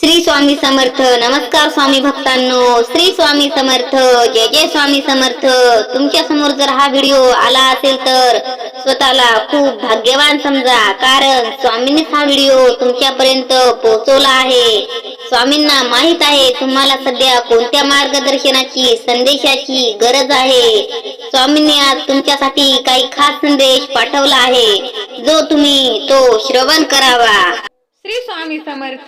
श्री स्वामी समर्थ. नमस्कार स्वामी भक्तांनो. श्री स्वामी समर्थ. जय जय स्वामी समर्थ. तुमच्यासमोर जर हा व्हिडिओ आला असेल तर स्वतःला खूप भाग्यवान समजा. कारण स्वामींनीच हा व्हिडिओ तुमच्यापर्यंत पोहोचवला आहे. स्वामींना माहीत आहे तुम्हाला सध्या कोणत्या मार्गदर्शनाची संदेशाची गरज आहे. स्वामींनी आज तुमच्यासाठी काही खास संदेश पाठवला आहे. जो तुम्ही तो श्रवण करावा. श्री स्वामी समर्थ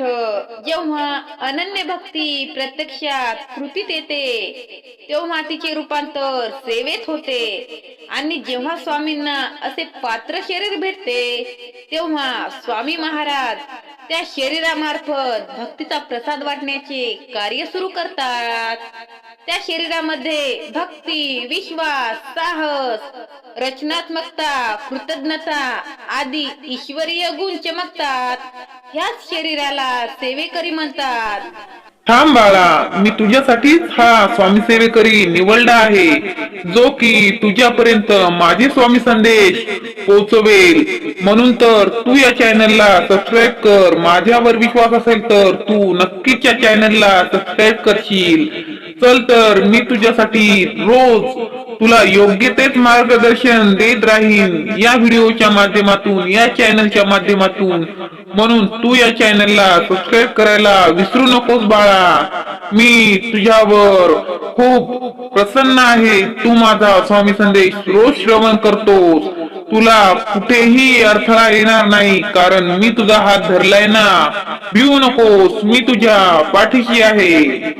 जेव्हा अनन्य भक्ती प्रत्यक्षात कृतीत येते तेव्हा तिचे रूपांतर सेवेत होते. आणि जेव्हा स्वामींना असे पात्र शरीर भेटते तेव्हा स्वामी महाराज त्या शरीरामार्फत भक्तीचा प्रसाद वाटण्याचे कार्य सुरू करतात. त्या शरीरामध्ये भक्ती विश्वास साहस रचनात्मकता कृतज्ञता आदी ईश्वरीय गुण चमकतात. ह्याच शरीराला सेवेकरी म्हणतात. थांब बाळा मी तुझ्यासाठीच हा स्वामी सेवेकरी निवडला आहे. जो की तुझ्यापर्यंत माझे स्वामी संदेश पोहोचवेल. म्हणून तर तू या चॅनलला सबस्क्राईब कर. माझ्यावर विश्वास असेल तर तू नक्कीच या चॅनलला सबस्क्राईब करशील. चल तर मी तुझ्यासाठी रोज तुला योग्य तेच मार्गदर्शन देत राहीन या व्हिडिओच्या माध्यमातून या चॅनलच्या माध्यमातून. म्हणून तू या चॅनलला सबस्क्राईब करायला विसरू नकोस बाळा. मी तुझ्यावर खूप प्रसन्न आहे. तू माझा स्वामी संदेश रोज श्रवण करतोस. तुला कुठेही अडथळा येणार नाही कारण मी तुझा हात धरलाय ना. भिवू नकोस मी तुझ्या पाठीशी आहे.